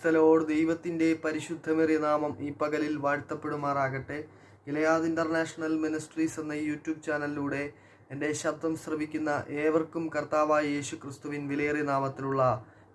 സ്ഥലോട് ദൈവത്തിന്റെ പരിശുദ്ധമേറിയ നാമം ഈ പകലിൽ വാഴ്ത്തപ്പെടുമാറാകട്ടെ. ഇലയാദ് ഇന്റർനാഷണൽ മിനിസ്ട്രീസ് എന്ന യൂട്യൂബ് ചാനലിലൂടെ എന്റെ ശബ്ദം ശ്രവിക്കുന്ന ഏവർക്കും കർത്താവായ യേശു ക്രിസ്തുവിൻ വിലയേറിയ നാമത്തിലുള്ള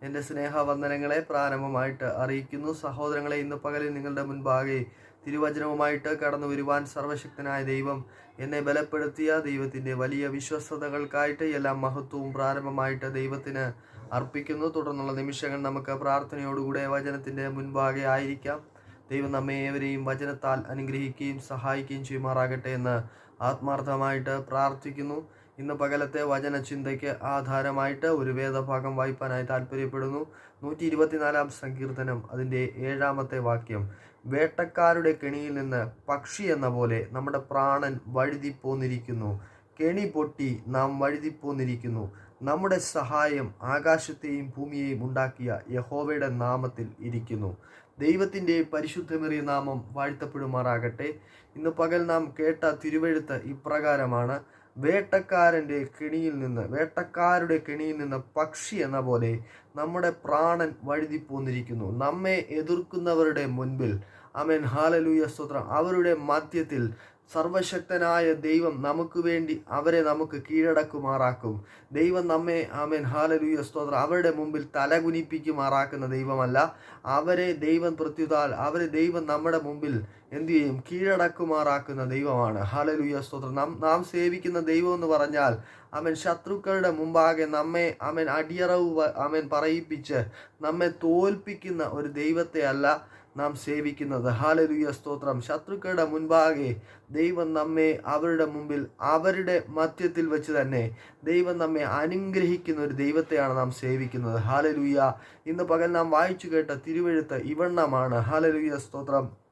എന്റെ സ്നേഹവന്ദനങ്ങളെ പ്രാരംഭമായിട്ട് അറിയിക്കുന്നു. സഹോദരങ്ങളെ ഇന്ന് പകലിൽ നിങ്ങളുടെ മുൻപാകെ തിരുവചനവുമായിട്ട് കടന്നു വരുവാൻ സർവശക്തനായ ദൈവം എന്നെ ബലപ്പെടുത്തിയ ദൈവത്തിന്റെ വലിയ വിശ്വസ്തതകൾക്കായിട്ട് എല്ലാ മഹത്വവും പ്രാരംഭമായിട്ട് ദൈവത്തിന് അർപ്പിക്കുന്നു. തുടർന്നുള്ള നിമിഷങ്ങൾ നമുക്ക് പ്രാർത്ഥനയോടുകൂടെ വചനത്തിന്റെ മുൻപാകെ ആയിരിക്കാം. ദൈവം നമ്മെ ഏവരെയും വചനത്താൽ അനുഗ്രഹിക്കുകയും സഹായിക്കുകയും ചെയ്യുമാറാകട്ടെ എന്ന് ആത്മാർത്ഥമായിട്ട് പ്രാർത്ഥിക്കുന്നു. ഇന്ന് പകലത്തെ വചന ചിന്തയ്ക്ക് ആധാരമായിട്ട് ഒരു വേദഭാഗം വായിപ്പാനായി താല്പര്യപ്പെടുന്നു നൂറ്റി ഇരുപത്തിനാലാം സങ്കീർത്തനം അതിന്റെ ഏഴാമത്തെ വാക്യം. വേട്ടക്കാരുടെ കെണിയിൽ നിന്ന് പക്ഷി എന്ന പോലെ നമ്മുടെ പ്രാണൻ വഴുതിപ്പോന്നിരിക്കുന്നു. കെണി പൊട്ടി നാം വഴുതിപ്പോന്നിരിക്കുന്നു. നമ്മുടെ സഹായം ആകാശത്തെയും ഭൂമിയെയും ഉണ്ടാക്കിയ യഹോവയുടെ നാമത്തിൽ ഇരിക്കുന്നു. ദൈവത്തിന്റെ പരിശുദ്ധമേറിയ നാമം വാഴ്ത്തപ്പെടുമാറാകട്ടെ. ഇന്ന് പകൽ നാം കേട്ട തിരുവെഴുത്ത് ഇപ്രകാരമാണ്. വേട്ടക്കാരന്റെ കെണിയിൽ നിന്ന് വേട്ടക്കാരുടെ കെണിയിൽ നിന്ന് പക്ഷി എന്ന പോലെ നമ്മുടെ പ്രാണൻ വഴുതിപ്പോന്നിരിക്കുന്നു നമ്മെ എതിർക്കുന്നവരുടെ മുൻപിൽ. അമേൻ ഹാലലൂയ സ്തോത്രം. അവരുടെ മധ്യത്തിൽ സർവശക്തനായ ദൈവം നമുക്ക് വേണ്ടി അവരെ നമുക്ക് കീഴടക്കുമാറാക്കും. ദൈവം നമ്മെ ആമേൻ ഹാലലൂയ സ്തോത്രം. അവരുടെ മുമ്പിൽ തലകുനിപ്പിക്കുമാറാക്കുന്ന ദൈവമല്ല. അവരെ ദൈവം പ്രത്യുതാൽ അവരെ ദൈവം നമ്മുടെ മുമ്പിൽ എന്തു ചെയ്യും? കീഴടക്കുമാറാക്കുന്ന ദൈവമാണ്. ഹാലലൂയ സ്തോത്രം. നാം നാം സേവിക്കുന്ന ദൈവം എന്ന് പറഞ്ഞാൽ അവൻ ശത്രുക്കളുടെ മുമ്പാകെ നമ്മെ അവൻ അടിയറവ് അവൻ പറയിപ്പിച്ച് നമ്മെ തോൽപ്പിക്കുന്ന ഒരു ദൈവത്തെ അല്ല നാം സേവിക്കുന്നത്. ഹാലരുയ സ്തോത്രം. ശത്രുക്കളുടെ മുൻപാകെ ദൈവം നമ്മെ അവരുടെ മുമ്പിൽ അവരുടെ മധ്യത്തിൽ വെച്ച് തന്നെ ദൈവം നമ്മെ അനുഗ്രഹിക്കുന്ന ഒരു ദൈവത്തെയാണ് നാം സേവിക്കുന്നത്. ഹാലലുയ ഇന്ന് പകൽ നാം വായിച്ചു കേട്ട തിരുവെഴുത്ത് ഇവണ്ണമാണ്. ഹാലലുയ സ്തോത്രം.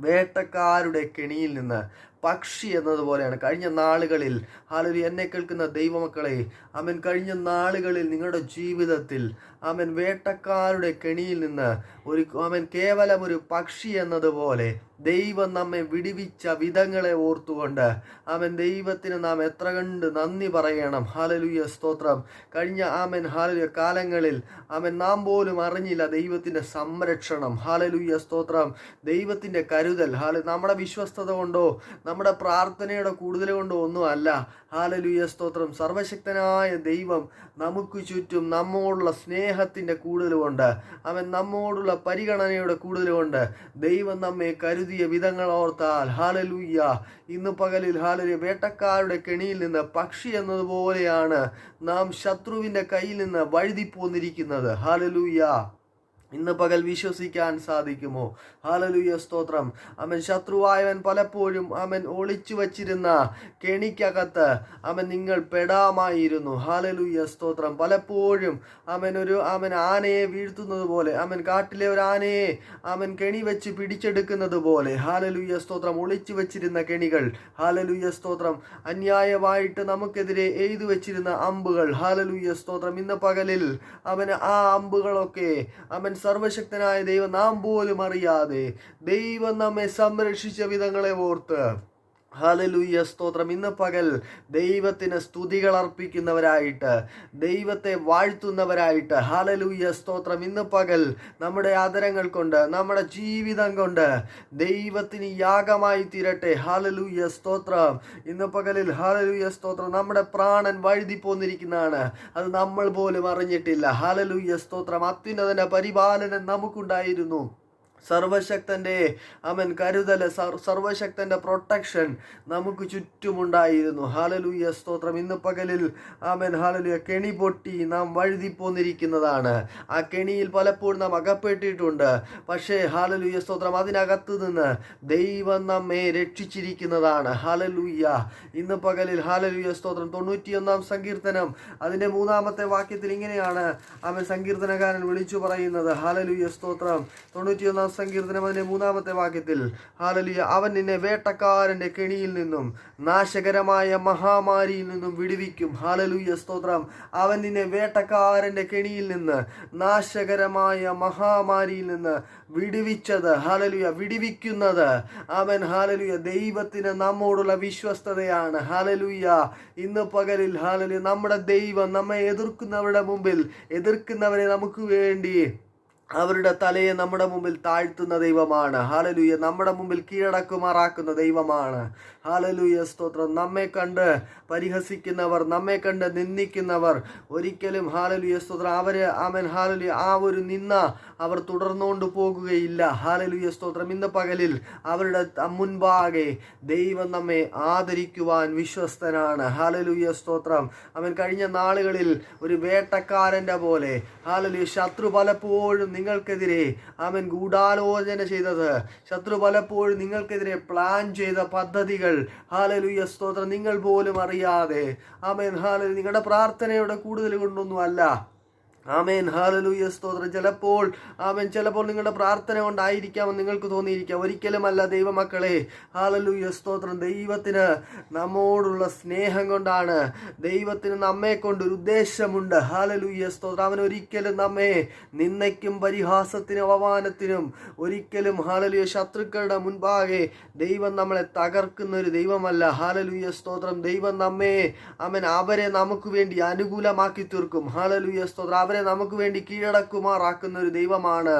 വേട്ടക്കാരുടെ കെണിയിൽ നിന്ന് പക്ഷി എന്നതുപോലെയാണ്. കഴിഞ്ഞ നാളുകളിൽ ഹാലലി എന്നെ കേൾക്കുന്ന ദൈവമക്കളെ അവൻ കഴിഞ്ഞ നാളുകളിൽ നിങ്ങളുടെ ജീവിതത്തിൽ അവൻ വേട്ടക്കാരുടെ കെണിയിൽ നിന്ന് ഒരു അവൻ കേവലം ഒരു പക്ഷി എന്നതുപോലെ ദൈവം നമ്മെ വിടിവിച്ച വിധങ്ങളെ ഓർത്തുകൊണ്ട് അവൻ ദൈവത്തിന് നാം എത്ര കണ്ട് നന്ദി പറയണം. ഹാലലുയ സ്തോത്രം. കഴിഞ്ഞ ആമൻ ഹാലലുയ കാലങ്ങളിൽ അവൻ നാം പോലും അറിഞ്ഞില്ല ദൈവത്തിന്റെ സംരക്ഷണം. ഹാലലുയ സ്തോത്രം. ദൈവത്തിന്റെ കരുതൽ. ഹാല നമ്മുടെ വിശ്വസ്തത കൊണ്ടോ നമ്മുടെ പ്രാർത്ഥനയുടെ കൂടുതൽ കൊണ്ടോ ഒന്നുമല്ല ഹാലലുയ സ്തോത്രം. സർവശക്തനായ ദൈവം നമുക്ക് ചുറ്റും നമ്മോടുള്ള സ്നേഹത്തിന്റെ കൂടുതൽ കൊണ്ട് അവൻ നമ്മോടുള്ള പരിഗണനയുടെ കൂടുതൽ കൊണ്ട് ദൈവം നമ്മെ കരുതിയ വിധങ്ങൾ ഓർത്താൽ ഹാലലൂയ്യ ഇന്ന് പകലിൽ ഹാലലു വേട്ടക്കാരുടെ കെണിയിൽ നിന്ന് പക്ഷി എന്നതുപോലെയാണ് നാം ശത്രുവിന്റെ കയ്യിൽ നിന്ന് വഴുതിപ്പോന്നിരിക്കുന്നത്. ഹാലലൂയ്യ ഇന്ന് പകൽ വിശ്വസിക്കാൻ സാധിക്കുമോ? ഹാലലുയ സ്തോത്രം. അവൻ ശത്രുവായവൻ പലപ്പോഴും അവൻ ഒളിച്ചു വച്ചിരുന്ന കെണിക്കകത്ത് അവൻ നിങ്ങൾ പെടാമായിരുന്നു. ഹാലലുയ സ്തോത്രം. പലപ്പോഴും അവൻ ഒരു അവൻ ആനയെ വീഴ്ത്തുന്നത് പോലെ അവൻ കാട്ടിലെ ഒരു ആനയെ അവൻ കെണി വെച്ച് പിടിച്ചെടുക്കുന്നത് പോലെ. ഹാലലുയ സ്തോത്രം. ഒളിച്ചു വച്ചിരുന്ന കെണികൾ. ഹാലലുയ സ്തോത്രം. അന്യായമായിട്ട് നമുക്കെതിരെ എഴുതി വച്ചിരുന്ന അമ്പുകൾ. ഹാലലുയ സ്തോത്രം. ഇന്ന് പകലിൽ അവന് ആ അമ്പുകളൊക്കെ അവൻ സർവശക്തനായ ദൈവം നാം പോലും അറിയാതെ ദൈവം നമ്മെ സംരക്ഷിച്ച വിധങ്ങളെ ഓർത്ത് ഹാലലൂയ സ്തോത്രം. ഇന്ന് പകൽ ദൈവത്തിന് സ്തുതികൾ അർപ്പിക്കുന്നവരായിട്ട് ദൈവത്തെ വാഴ്ത്തുന്നവരായിട്ട് ഹാലലൂയ്യ സ്തോത്രം. ഇന്ന് പകൽ നമ്മുടെ ആദരങ്ങൾ കൊണ്ട് നമ്മുടെ ജീവിതം കൊണ്ട് ദൈവത്തിന് യാഗമായി തീരട്ടെ. ഹാലലൂയ്യ സ്തോത്രം. ഇന്ന് പകലിൽ ഹാലലൂയ്യ സ്തോത്രം. നമ്മുടെ പ്രാണൻ വഴുതി പോന്നിരിക്കുന്നതാണ്. അത് നമ്മൾ പോലും അറിഞ്ഞിട്ടില്ല. ഹാലലൂയ്യ സ്തോത്രം. അത്യുന്നതന്റെ പരിപാലനം നമുക്കുണ്ടായിരുന്നു. സർവശക്തന്റെ അവൻ കരുതൽ സർവശക്തന്റെ പ്രൊട്ടക്ഷൻ നമുക്ക് ചുറ്റുമുണ്ടായിരുന്നു. ഹാലലൂയ സ്തോത്രം. ഇന്ന് പകലിൽ അവൻ ഹാലലൂയ കെണി പൊട്ടി നാം വഴുതി പോന്നിരിക്കുന്നതാണ്. ആ കെണിയിൽ പലപ്പോഴും നാം അകപ്പെട്ടിട്ടുണ്ട്. പക്ഷേ ഹാലലൂയ സ്തോത്രം അതിനകത്ത് നിന്ന് ദൈവം നമ്മെ രക്ഷിച്ചിരിക്കുന്നതാണ്. ഹാലലൂയ ഇന്ന് പകലിൽ ഹാലലൂയ സ്തോത്രം. തൊണ്ണൂറ്റിയൊന്നാം സങ്കീർത്തനം. അതിന്റെ മൂന്നാമത്തെ വാക്യത്തിൽ ഇങ്ങനെയാണ് അവൻ സങ്കീർത്തനകാരൻ വിളിച്ചു പറയുന്നത്. ഹാലലൂയ സ്തോത്രം. തൊണ്ണൂറ്റിയൊന്നാം സങ്കീർത്തനം അതിന്റെ മൂന്നാമത്തെ വാക്യത്തിൽ ഹാലലിയ അവൻ നിന്നെ വേട്ടക്കാരന്റെ കെണിയിൽ നിന്നും നാശകരമായ മഹാമാരിയിൽ നിന്നും വിടുവിക്കും. ഹാലലൂയ സ്തോത്രം. അവൻ നിന്നെ വേട്ടക്കാരന്റെ കെണിയിൽ നിന്ന് നാശകരമായ മഹാമാരിയിൽ നിന്ന് വിടുവിച്ചത്. ഹാലലുയ വിടുവിക്കുന്നത്. അവൻ ഹാലലുയ ദൈവത്തിന് നമ്മോടുള്ള വിശ്വസ്തതയാണ്. ഹാലലുയ ഇന്ന് പകലിൽ ഹാലലു നമ്മുടെ ദൈവം നമ്മെ എതിർക്കുന്നവരുടെ മുമ്പിൽ എതിർക്കുന്നവരെ നമുക്ക് വേണ്ടി അവരുടെ തലയെ നമ്മുടെ മുമ്പിൽ താഴ്ത്തുന്ന ദൈവമാണ്. ഹാലലൂയ നമ്മുടെ മുമ്പിൽ കീഴടക്കുമാറാക്കുന്ന ദൈവമാണ്. ഹാലലൂയ സ്തോത്രം. നമ്മെ കണ്ട് പരിഹസിക്കുന്നവർ നമ്മെ കണ്ട് നിന്ദിക്കുന്നവർ ഒരിക്കലും ഹാലലൂയ സ്തോത്രം. അവരെ ആമൻ ഹാലലൂയ ആ ഒരു നിന്ന അവർ തുടർന്നുകൊണ്ട് പോകുകയില്ല. ഹാലലൂയ സ്തോത്രം. ഇന്ന് പകലിൽ അവരുടെ മുൻപാകെ ദൈവം നമ്മെ ആദരിക്കുവാൻ വിശ്വസ്തനാണ്. ഹാലലൂയ സ്തോത്രം. അവൻ കഴിഞ്ഞ നാളുകളിൽ ഒരു വേട്ടക്കാരന്റെ പോലെ ഹാലലൂയ ശത്രു പലപ്പോഴും നിങ്ങൾക്കെതിരെ അവൻ ഗൂഢാലോചന ചെയ്തത്. ശത്രു പലപ്പോഴും നിങ്ങൾക്കെതിരെ പ്ലാൻ ചെയ്ത പദ്ധതികൾ. ഹാലലുയ സ്തോത്രം. നിങ്ങൾ പോലും അറിയാതെ അവൻ ഹാലലു നിങ്ങളുടെ പ്രാർത്ഥനയുടെ കൂടുതൽ കൊണ്ടൊന്നും അല്ല ആമേൻ. ഹാലലൂയ സ്തോത്രം. ചിലപ്പോൾ ആമേൻ ചിലപ്പോൾ നിങ്ങളുടെ പ്രാർത്ഥന കൊണ്ടായിരിക്കാമെന്ന് നിങ്ങൾക്ക് തോന്നിയിരിക്കാം. ഒരിക്കലുമല്ല ദൈവമക്കളെ. ഹാലലൂയ സ്തോത്രം. ദൈവത്തിന് നമ്മോടുള്ള സ്നേഹം കൊണ്ടാണ്. ദൈവത്തിന് നമ്മെ കൊണ്ട് ഒരു ഉദ്ദേശമുണ്ട്. ഹാലലൂയ സ്തോത്രം. അവൻ ഒരിക്കലും നമ്മെ നിന്നയ്ക്കും പരിഹാസത്തിനും അവമാനത്തിനും ഒരിക്കലും ഹാലലൂയ ശത്രുക്കളുടെ മുൻപാകെ ദൈവം നമ്മളെ തകർക്കുന്ന ഒരു ദൈവമല്ല. ഹാലലൂയ സ്തോത്രം. ദൈവം നമ്മെ അവൻ അവരെ നമുക്ക് വേണ്ടി അനുകൂലമാക്കി തീർക്കും. ഹാലലൂയ സ്തോത്രം. അവരെ നമുക്ക് വേണ്ടി കീഴടക്കുമാറാക്കുന്ന ഒരു ദൈവമാണ്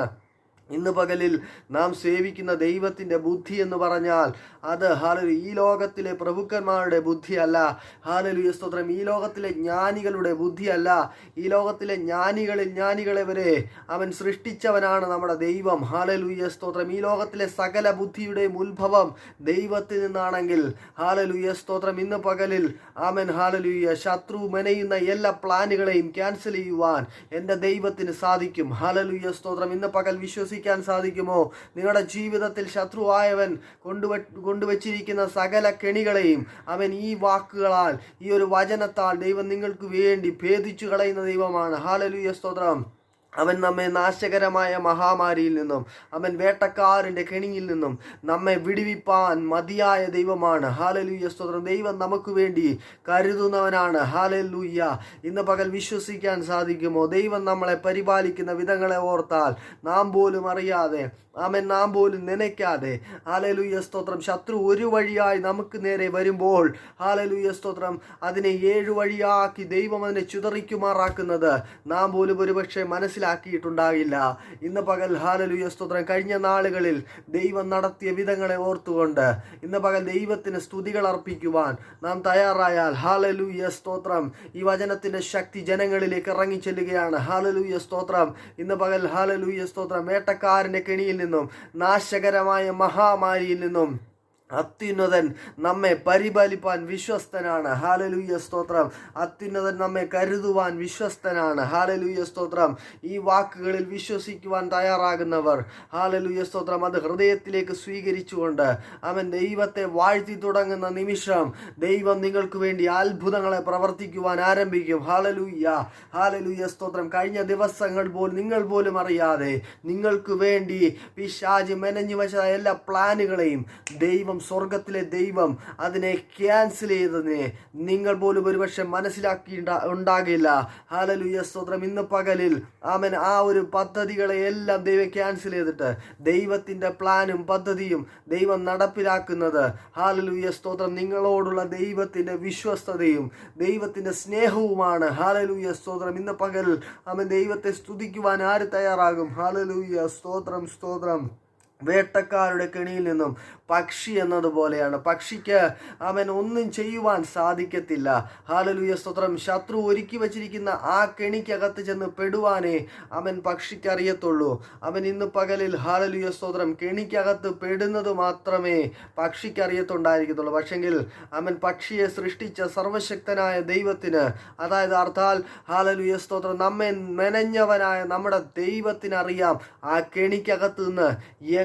ഇന്ന് പകലിൽ നാം സേവിക്കുന്ന ദൈവത്തിന്റെ ബുദ്ധി എന്ന് പറഞ്ഞാൽ അത് ഹാലലു ഈ ലോകത്തിലെ പ്രഭുക്കന്മാരുടെ ബുദ്ധിയല്ല. ഹാലലു സ്തോത്രം. ഈ ലോകത്തിലെ ജ്ഞാനികളുടെ ബുദ്ധിയല്ല. ഈ ലോകത്തിലെ ജ്ഞാനികളിൽ ജ്ഞാനികളെ വരെ അവൻ സൃഷ്ടിച്ചവനാണ് നമ്മുടെ ദൈവം. ഹാലലുയ സ്തോത്രം. ഈ ലോകത്തിലെ സകല ബുദ്ധിയുടെയും ഉത്ഭവം ദൈവത്തിൽ നിന്നാണെങ്കിൽ ഹാലലുയ സ്തോത്രം. ഇന്ന് പകലിൽ ആമൻ ഹാലലുയ ശത്രു മെനയുന്ന എല്ലാ പ്ലാനുകളെയും ക്യാൻസൽ ചെയ്യുവാൻ എന്റെ ദൈവത്തിന് സാധിക്കും. ഹാലലുയ സ്തോത്രം. ഇന്ന് പകൽ വിശ്വസിക്കാൻ സാധിക്കുമോ? നിങ്ങളുടെ ജീവിതത്തിൽ ശത്രുവായവൻ കൊണ്ടുവ കൊണ്ടുവച്ചിരിക്കുന്ന സകല കെണികളെയും അവൻ ഈ വാക്കുകളാൽ ഈ ഒരു വചനത്താൽ ദൈവം നിങ്ങൾക്ക് വേണ്ടി ഭേദിച്ചു കളയുന്ന ദൈവമാണ്. ഹാലലുയ സ്തോത്രം. അവൻ നമ്മെ നാശകരമായ മഹാമാരിയിൽ നിന്നും അവൻ വേട്ടക്കാരന്റെ കെണിയിൽ നിന്നും നമ്മെ വിടുവിപ്പാൻ മതിയായ ദൈവമാണ്. ഹാലലൂയ സ്തോത്രം. ദൈവം നമുക്ക് വേണ്ടി കരുതുന്നവനാണ്. ഹാലലൂയ്യ ഇന്ന് പകൽ വിശ്വസിക്കാൻ സാധിക്കുമോ? ദൈവം നമ്മളെ പരിപാലിക്കുന്ന വിധങ്ങളെ ഓർത്താൽ നാം പോലും അറിയാതെ ആമൻ നാം പോലും നനയ്ക്കാതെ ഹാലലൂയ സ്തോത്രം. ശത്രു ഒരു വഴിയായി നമുക്ക് നേരെ വരുമ്പോൾ ഹാലലൂയ സ്തോത്രം അതിനെ ഏഴു വഴിയാക്കി ദൈവം അതിനെ ചുതറിക്കുമാറാക്കുന്നത്. നാം പോലും ഒരുപക്ഷെ മനസ്സിലാക്കിയിട്ടുണ്ടാകില്ല. ഇന്ന് പകൽ ഹാലലുയ സ്തോത്രം. കഴിഞ്ഞ നാളുകളിൽ ദൈവം നടത്തിയ വിധങ്ങളെ ഓർത്തുകൊണ്ട് ഇന്ന് പകൽ ദൈവത്തിന് സ്തുതികൾ അർപ്പിക്കുവാൻ നാം തയ്യാറായാൽ ഹാലലുയ സ്തോത്രം. ഈ വചനത്തിന്റെ ശക്തി ജനങ്ങളിലേക്ക് ഇറങ്ങിച്ചെല്ലുകയാണ്. ഹാലലുയ സ്തോത്രം. ഇന്ന് പകൽ ഹാലലുയ സ്തോത്രം. വേട്ടക്കാരന്റെ കെണിയിൽ നിന്നും നാശകരമായ മഹാമാരിയിൽ നിന്നും അത്യുന്നതൻ നമ്മെ പരിപാലിപ്പാൻ വിശ്വസ്തനാണ്. ഹാലലൂയ സ്തോത്രം. അത്യുന്നതൻ നമ്മെ കരുതുവാൻ വിശ്വസ്തനാണ്. ഹാലലൂയ സ്തോത്രം. ഈ വാക്കുകളിൽ വിശ്വസിക്കുവാൻ തയ്യാറാകുന്നവർ. ഹാലലൂയ സ്തോത്രം. അത് ഹൃദയത്തിലേക്ക് സ്വീകരിച്ചുകൊണ്ട് അവൻ ദൈവത്തെ വാഴ്ത്തി തുടങ്ങുന്ന നിമിഷം ദൈവം നിങ്ങൾക്ക് വേണ്ടി അത്ഭുതങ്ങളെ പ്രവർത്തിക്കുവാൻ ആരംഭിക്കും. ഹാലലൂയ ഹാലലൂയ സ്തോത്രം. കഴിഞ്ഞ ദിവസങ്ങൾ പോലും നിങ്ങൾ പോലും അറിയാതെ നിങ്ങൾക്ക് വേണ്ടി പിശാജ് മെനഞ്ഞു വെച്ച എല്ലാ പ്ലാനുകളെയും ദൈവം സ്വർഗത്തിലെ ദൈവം അതിനെ ക്യാൻസൽ ചെയ്തതിനെ നിങ്ങൾ പോലും ഒരുപക്ഷെ മനസ്സിലാക്കി ഉണ്ടാകില്ല. ഹാലലുയ സ്തോത്രം. ഇന്ന് പകലിൽ ആമൻ. ആ ഒരു പദ്ധതികളെ എല്ലാം ദൈവം ക്യാൻസൽ ചെയ്തിട്ട് ദൈവത്തിന്റെ പ്ലാനും പദ്ധതിയും ദൈവം നടപ്പിലാക്കുന്നത്. ഹാലലുയ സ്തോത്രം. നിങ്ങളോടുള്ള ദൈവത്തിന്റെ വിശ്വസ്തതയും ദൈവത്തിന്റെ സ്നേഹവുമാണ്. ഹാലലു സ്തോത്രം. ഇന്ന് പകൽ അവൻ ദൈവത്തെ സ്തുതിക്കുവാൻ ആര് തയ്യാറാകും? ഹാലലു സ്തോത്രം. സ്തോത്രം. വേട്ടക്കാരുടെ കെണിയിൽ നിന്നും പക്ഷി എന്നതുപോലെയാണ്. പക്ഷിക്ക് അവൻ ഒന്നും ചെയ്യുവാൻ സാധിക്കത്തില്ല. ഹാലലുയ സ്തോത്രം. ശത്രു ഒരുക്കി വച്ചിരിക്കുന്ന ആ കെണിക്കകത്ത് ചെന്ന് പെടുവാനേ അവൻ പക്ഷിക്കറിയത്തുള്ളൂ. അവൻ ഇന്ന് പകലിൽ ഹാലലുയ സ്തോത്രം കെണിക്കകത്ത് പെടുന്നത് മാത്രമേ പക്ഷിക്കറിയത്തുണ്ടായിരിക്കത്തുള്ളൂ. പക്ഷെങ്കിൽ അവൻ പക്ഷിയെ സൃഷ്ടിച്ച സർവശക്തനായ ദൈവത്തിന് അതായത് അർത്ഥാൽ ഹാലലുയ സ്തോത്രം നമ്മെ മെനഞ്ഞവനായ നമ്മുടെ ദൈവത്തിനറിയാം ആ കെണിക്കകത്ത് നിന്ന്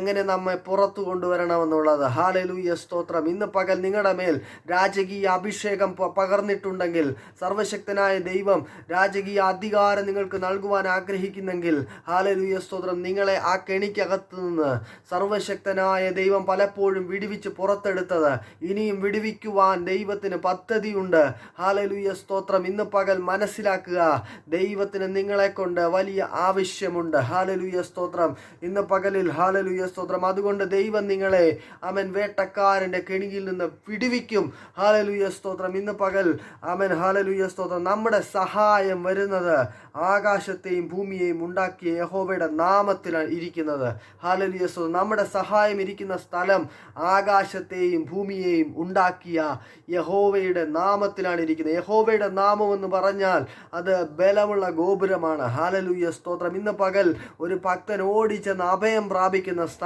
എങ്ങനെ നമ്മെ പുറത്തു കൊണ്ടുവരണമെന്നുള്ളത്? ഹാലലൂയ സ്തോത്രം. ഇന്ന് പകൽ നിങ്ങളുടെ മേൽ രാജകീയ അഭിഷേകം പകർന്നിട്ടുണ്ടെങ്കിൽ സർവശക്തനായ ദൈവം രാജകീയ അധികാരം നിങ്ങൾക്ക് നൽകുവാൻ ആഗ്രഹിക്കുന്നെങ്കിൽ ഹാലലൂയ സ്തോത്രം നിങ്ങളെ ആ കെണിക്കകത്ത് നിന്ന് സർവശക്തനായ ദൈവം പലപ്പോഴും വിടുവിച്ച് പുറത്തെടുത്തത്. ഇനിയും വിടുവിക്കുവാൻ ദൈവത്തിന് പദ്ധതിയുണ്ട്. ഹാലലൂയ സ്തോത്രം ഇന്ന് പകൽ മനസ്സിലാക്കുക. ദൈവത്തിന് നിങ്ങളെ കൊണ്ട് വലിയ ആവശ്യമുണ്ട്. ഹാലലൂയ സ്തോത്രം. ഇന്ന് പകലിൽ ഹാലലൂയ സ്തോത്രം. അതുകൊണ്ട് ദൈവം നിങ്ങളെ അവൻ വേട്ടക്കാരന്റെ കെണിയിൽ നിന്ന് പിടിവിക്കും ഹാലലുയ സ്തോത്രം. ഇന്ന് പകൽ അവൻ ഹാലലുയ സ്തോത്രം. നമ്മുടെ സഹായം വരുന്നത് ആകാശത്തെയും ഭൂമിയെയും ഉണ്ടാക്കിയ യഹോവയുടെ നാമത്തിലാണ് ഇരിക്കുന്നത്. ഹാലലുയ സ്തോത്രം. നമ്മുടെ സഹായം ഇരിക്കുന്ന സ്ഥലം ആകാശത്തെയും ഭൂമിയെയും ഉണ്ടാക്കിയ യഹോവയുടെ നാമത്തിലാണ് ഇരിക്കുന്നത്. യഹോവയുടെ നാമം എന്ന് പറഞ്ഞാൽ അത് ബലമുള്ള ഗോപുരമാണ്. ഹാലലുയ സ്തോത്രം. ഇന്ന് പകൽ ഒരു ഭക്തൻ ഓടിച്ചെന്ന് അഭയം പ്രാപിക്കുന്ന സ്ഥലം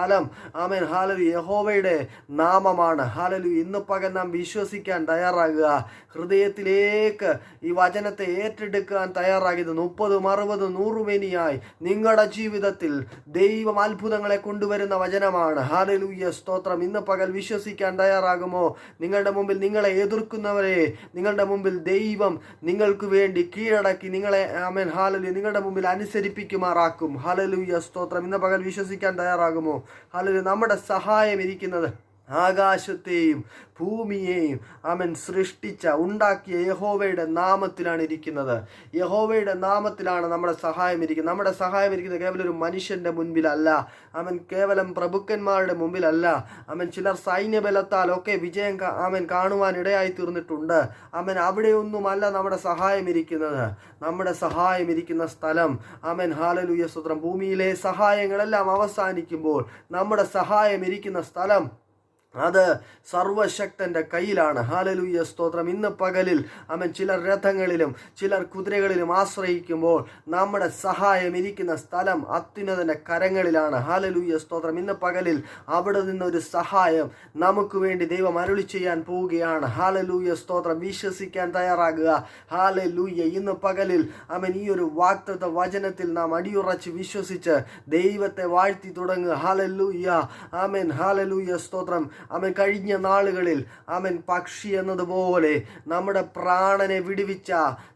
ആമേൻ. ഹാലലു യഹോവയുടെ നാമമാണ്. ഹാലലു ഇന്ന് പകൽ നാം വിശ്വസിക്കാൻ തയ്യാറാകുക. ഹൃദയത്തിലേക്ക് ഈ വചനത്തെ ഏറ്റെടുക്കാൻ തയ്യാറാകിയത് മുപ്പതും അറുപതും നൂറുമേനിയായി നിങ്ങളുടെ ജീവിതത്തിൽ ദൈവം അത്ഭുതങ്ങളെ കൊണ്ടുവരുന്ന വചനമാണ്. ഹാലലൂയ. സ്തോത്രം. ഇന്ന് പകൽ വിശ്വസിക്കാൻ തയ്യാറാകുമോ? നിങ്ങളുടെ മുമ്പിൽ നിങ്ങളെ എതിർക്കുന്നവരെ നിങ്ങളുടെ മുമ്പിൽ ദൈവം നിങ്ങൾക്ക് വേണ്ടി കീഴടക്കി നിങ്ങളെ ആമേൻ ഹാലലു നിങ്ങളുടെ മുമ്പിൽ അനുസരിപ്പിക്കുമാറാക്കും. ഹാലലൂയ. സ്തോത്രം. ഇന്ന് പകൽ വിശ്വസിക്കാൻ തയ്യാറാകുമോ? ഹാലലു നമ്മുടെ സഹായം ഇരിക്കുന്നത് ആകാശത്തെയും ഭൂമിയെയും അവൻ സൃഷ്ടിച്ച ഉണ്ടാക്കിയ യഹോവയുടെ നാമത്തിലാണ് ഇരിക്കുന്നത്. യഹോവയുടെ നാമത്തിലാണ് നമ്മുടെ സഹായം ഇരിക്കുന്നത്. നമ്മുടെ സഹായം ഇരിക്കുന്നത് കേവലം ഒരു മനുഷ്യന്റെ മുൻപിലല്ല. അവൻ കേവലം പ്രഭുക്കന്മാരുടെ മുമ്പിലല്ല അവൻ ചിലർ സൈന്യബലത്താൽ ഒക്കെ വിജയം അവൻ കാണുവാൻ ഇടയായി തീർന്നിട്ടുണ്ട്. അവൻ അവിടെയൊന്നുമല്ല നമ്മുടെ സഹായം ഇരിക്കുന്നത്. നമ്മുടെ സഹായം ഇരിക്കുന്ന സ്ഥലം. അവൻ ഹാലലൂയ സ്വത്രം ഭൂമിയിലെ സഹായങ്ങളെല്ലാം അവസാനിക്കുമ്പോൾ നമ്മുടെ സഹായം ഇരിക്കുന്ന സ്ഥലം അത് സർവശക്തന്റെ കയ്യിലാണ്. ഹാലലൂയ സ്തോത്രം. ഇന്ന് പകലിൽ അവൻ ചിലർ രഥങ്ങളിലും ചിലർ കുതിരകളിലും ആശ്രയിക്കുമ്പോൾ നമ്മുടെ സഹായം ഇരിക്കുന്ന സ്ഥലം അത്യുന്നതന്റെ കരങ്ങളിലാണ്. ഹാലലൂയ സ്തോത്രം. ഇന്ന് പകലിൽ അവിടെ നിന്നൊരു സഹായം നമുക്ക് വേണ്ടി ദൈവം അരുളി ചെയ്യാൻ പോവുകയാണ്. ഹാലലൂയ സ്തോത്രം. വിശ്വസിക്കാൻ തയ്യാറാകുക. ഹാലലൂയ ഇന്ന് പകലിൽ അവൻ ഈ ഒരു വാക്തത്വ വചനത്തിൽ നാം അടിയുറച്ച് വിശ്വസിച്ച് ദൈവത്തെ വാഴ്ത്തി തുടങ്ങുക. ഹാലലൂയ ആമേൻ. ഹാലലൂയ സ്തോത്രം. അവൻ കഴിഞ്ഞ നാളുകളിൽ അവൻ പക്ഷി എന്നതുപോലെ നമ്മുടെ പ്രാണനെ വിടുവിച്ച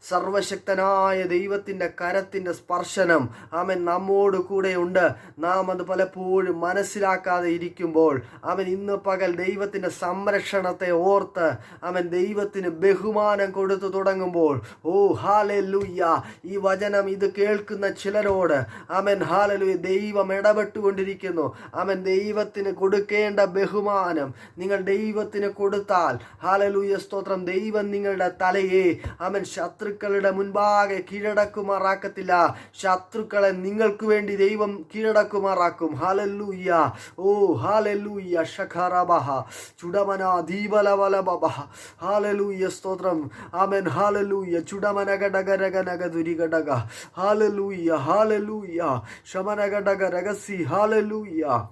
സർവശക്തനായ ദൈവത്തിന്റെ കരത്തിന്റെ സ്പർശനം അവൻ നമ്മോട് കൂടെയുണ്ട്. നാം അത് പലപ്പോഴും മനസ്സിലാക്കാതെ ഇരിക്കുമ്പോൾ അവൻ ഇന്ന് പകൽ ദൈവത്തിന്റെ സംരക്ഷണത്തെ ഓർത്ത് അവൻ ദൈവത്തിന് ബഹുമാനം കൊടുത്തു തുടങ്ങുമ്പോൾ ഓ ഹാലലൂയ്യ ഈ വചനം ഇത് കേൾക്കുന്ന ചിലരോട് അവൻ ഹാലലു ദൈവം ഇടപെട്ടുകൊണ്ടിരിക്കുന്നു. അവൻ ദൈവത്തിന് കൊടുക്കേണ്ട ബഹുമാനം നിങ്ങൾ ദൈവത്തിന് കൊടുത്താൽ. ഹാലലൂയ സ്തോത്രം. ദൈവം നിങ്ങളുടെ തലയെ അവൻ ശത്രുക്കളുടെ മുൻപാകെ കീഴടക്കുമാറാക്കത്തില്ല. ശത്രുക്കളെ നിങ്ങൾക്ക് വേണ്ടി ദൈവം കീഴടക്കുമാറാക്കും. ഹാലല്ലൂയ്യ ഓ ഹാലല്ലൂയ്യ ഷഖറബഹ ചുടമന ദീപലവലബഹ. ഹാലലൂയ്യ സ്തോത്രം. ആമൻ. ഹാലലൂയ്യ ചുടമനഗടഗരഗനഗ ദുരിഗടക ഹാലലൂയ്യ ഹാലലൂയ്യ ശമനഗടക രഹസി ഹാലലൂയ്യ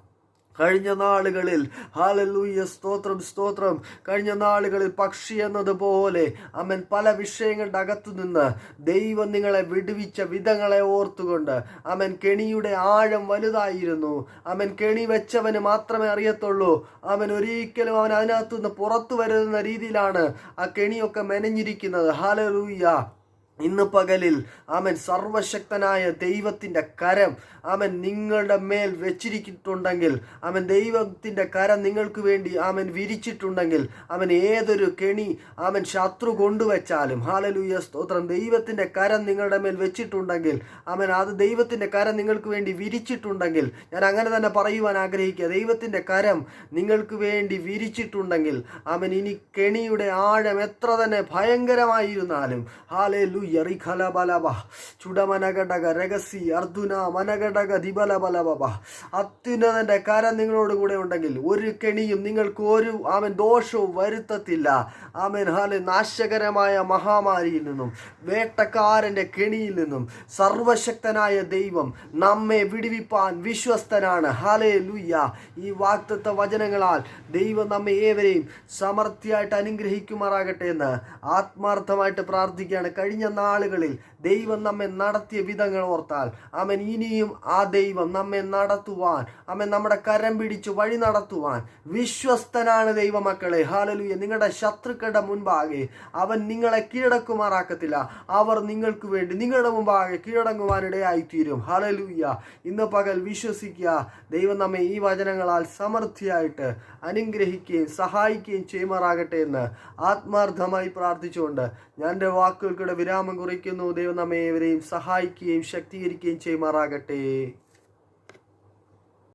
കഴിഞ്ഞ നാളുകളിൽ ഹാലലൂയ സ്തോത്രം സ്തോത്രം. കഴിഞ്ഞ നാളുകളിൽ പക്ഷി എന്നതുപോലെ അമ്മൻ പല വിഷയങ്ങളുടെ അകത്തു നിന്ന് ദൈവം നിങ്ങളെ വിടുവിച്ച വിധങ്ങളെ ഓർത്തുകൊണ്ട് അമൻ കെണിയുടെ ആഴം വലുതായിരുന്നു. അമൻ കെണി വെച്ചവന് മാത്രമേ അറിയത്തുള്ളൂ. അവൻ ഒരിക്കലും അവൻ അതിനകത്തുനിന്ന് പുറത്തു വരുന്ന രീതിയിലാണ് ആ കെണിയൊക്കെ മെനഞ്ഞിരിക്കുന്നത്. ഹാലലൂയ ഇന്ന് പകലിൽ ആമൻ സർവശക്തനായ ദൈവത്തിന്റെ കരം ആമൻ നിങ്ങളുടെ മേൽ വെച്ചിരിക്കുന്നുണ്ടെങ്കിൽ ആമൻ ദൈവത്തിന്റെ കരം നിങ്ങൾക്ക് വേണ്ടി ആമൻ വിരിച്ചിട്ടുണ്ടെങ്കിൽ അവൻ ഏതൊരു കെണി അവൻ ശത്രു കൊണ്ടുവച്ചാലും ഹാലലൂയ സ്തോത്രം. ദൈവത്തിന്റെ കരം നിങ്ങളുടെ മേൽ വെച്ചിട്ടുണ്ടെങ്കിൽ അവൻ അത് ദൈവത്തിന്റെ കരം നിങ്ങൾക്ക് വേണ്ടി വിരിച്ചിട്ടുണ്ടെങ്കിൽ ഞാൻ അങ്ങനെ തന്നെ പറയുവാൻ ആഗ്രഹിക്കുക. ദൈവത്തിന്റെ കരം നിങ്ങൾക്ക് വേണ്ടി വിരിച്ചിട്ടുണ്ടെങ്കിൽ അവൻ ഇനി കെണിയുടെ ആഴം എത്ര തന്നെ ഭയങ്കരമായിരുന്നാലും ഹാലേ യറിഖലബലബ ചുടമനഘടക രഹസി അർജുന മനഘടക ദിബലബലബ. അത്യുന്നതന്റെ കരം നിങ്ങളോട് കൂടെ ഉണ്ടെങ്കിൽ ഒരു കെണിയും നിങ്ങൾക്ക് ഒരു ആമൻ ദോഷവും വരുത്തത്തില്ല. ആമൻ ഹാലെ നാശകരമായ മഹാമാരിയിൽ നിന്നും വേട്ടക്കാരന്റെ കെണിയിൽ നിന്നും സർവശക്തനായ ദൈവം നമ്മെ വിടുവിപ്പാൻ വിശ്വസ്തനാണ്. ഹാലേ ലുയ്യ ഈ വാക്തത്വ വചനങ്ങളാൽ ദൈവം നമ്മെ ഏവരെയും സമൃദ്ധിയായിട്ട് അനുഗ്രഹിക്കുമാറാകട്ടെ എന്ന് ആത്മാർത്ഥമായിട്ട് പ്രാർത്ഥിക്കുകയാണ്. കഴിഞ്ഞ നാളുകളിൽ ദൈവം നമ്മെ നടത്തിയ വിധങ്ങൾ ഓർത്താൽ അവൻ ഇനിയും ആ ദൈവം നമ്മെ നടത്തുവാൻ അവൻ നമ്മുടെ കരം പിടിച്ച് വഴി നടത്തുവാൻ വിശ്വസ്തനാണ് ദൈവമക്കളെ. ഹാലലുയ നിങ്ങളുടെ ശത്രുക്കളുടെ മുൻപാകെ അവൻ നിങ്ങളെ കീഴടക്കുമാറാക്കത്തില്ല. അവർ നിങ്ങൾക്ക് വേണ്ടി നിങ്ങളുടെ മുമ്പാകെ കീഴടങ്ങുവാനിടയായി തീരും ഹാലലൂയ ഇന്ന് പകൽ വിശ്വസിക്കുക. ദൈവം നമ്മെ ഈ വചനങ്ങളാൽ സമൃദ്ധിയായിട്ട് അനുഗ്രഹിക്കുകയും സഹായിക്കുകയും ചെയ്യുമാറാകട്ടെ എന്ന് ആത്മാർത്ഥമായി പ്രാർത്ഥിച്ചുകൊണ്ട് ഞാൻ എന്റെ വാക്കുകൾക്കിടെ വിരാമം കുറിക്കുന്നു. ദൈവം നമ്മെ ഏവരെയും സഹായിക്കുകയും ശക്തീകരിക്കുകയും ചെയ്യുമാറാകട്ടെ.